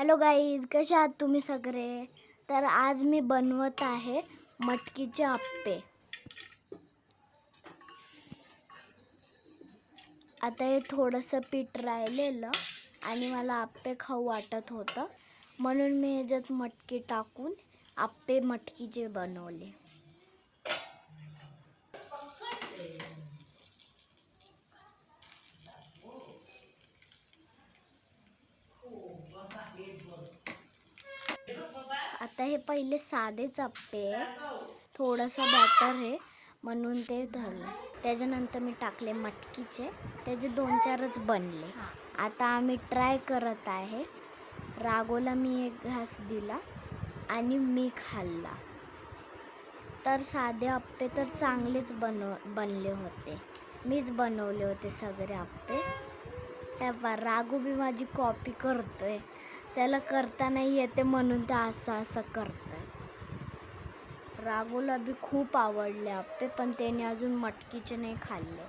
Hello guys कसे आहात तुम्ही सगळे? तर आज मी बनवत आहे मटकीचे आप्पे. आता हे थोडंसं पीठ राहिलेलं आणि मला आप्पे खाऊ वाटत होतं. म्हणून मी ह्याच्यात मटकी टाकून आप्पे मटकीचे बनवले. आता हे पहिले साधेच आप्पे थोडंसं बॅटर आहे. म्हणून ते धरलं. त्याच्यानंतर मी टाकले मटकीचे. त्याचे दोन चारच बनले. आता आम्ही ट्राय करत आहे. रागोला मी एक घास दिला आणि मी खाल्ला. तर साधे आप्पे तर चांगलेच बनव बनले होते. मीच बनवले होते सगळे आप्पे. हे पा राघू बी माझी कॉपी करतोय. त्याला करता नाही येते म्हणून ते असं असं करतंय. राघूला बी खूप आवडले आपे पण त्याने अजून मटकीचे नाही खाल्ले.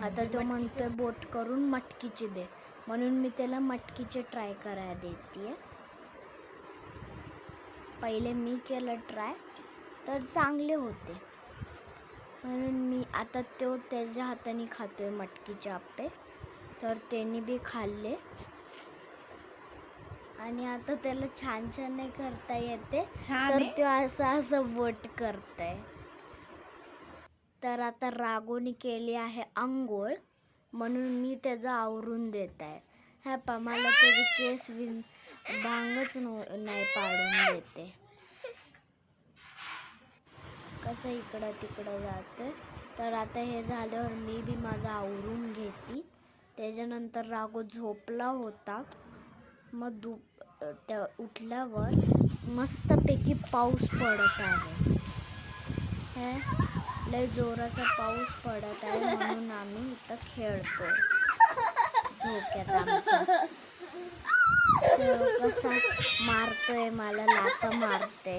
आता तो म्हणतोय बोट करून मटकीचे दे. म्हणून मी त्याला मटकीचे ट्राय करायला देते पहिले मी केलं ट्राय तर चांगले होते. म्हणून मी आता तो त्याच्या हाताने खातोय मटकीचे आप्पे. तर त्यांनी बी खाल्ले. आणि आता त्याला छान छान नाही करता येते. तर आहे. तो असं असं बोट करतंय. तर आता रागोनी केली आहे आंघोळ. म्हणून मी त्याचं आवरून देत आहे ह्या पा मला त्याचे केस विन भांगच नाही पाडून देते. कसं इकडं तिकडं जाते तर आता हे झाल्यावर मी बी माझं आवरून घेते. त्याच्यानंतर रागो झोपला होता. मग दु त्या उठल्यावर मस्तपैकी पाऊस पडत आहे. हे? लय जोराचा पाऊस पडत आहे म्हणून आम्ही इथं खेळतो झोक्यात आमच्या. कसा मारतोय मला लाता मारते.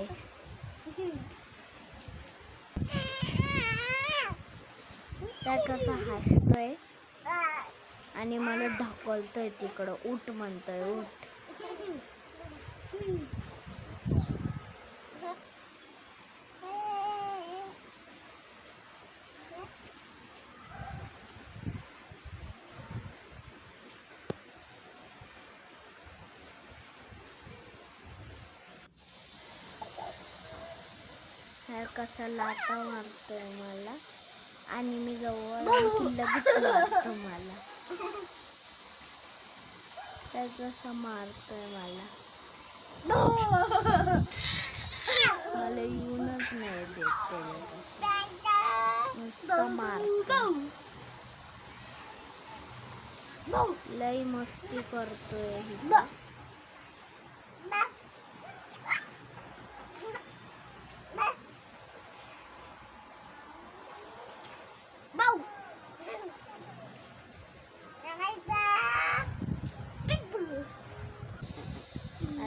त्या कसा हसतोय? आणि मला ढकलतोय तिकडं. उठ म्हणतोय उठ. कसा लाता मारतोय मला. आणि मी जवळ मला त्या कसा मारतोय मला. मला येऊनच नाही देत कसं नुसतं मारतो लई मस्ती करतोय इथं.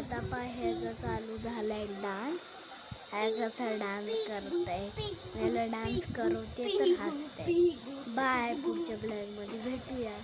आता ह्याचा चालू झालाय डान्स हा कसा डान्स करताय? मला डान्स करवते तर हसते. बाय पुढच्या ब्लॅगमध्ये भेटूया.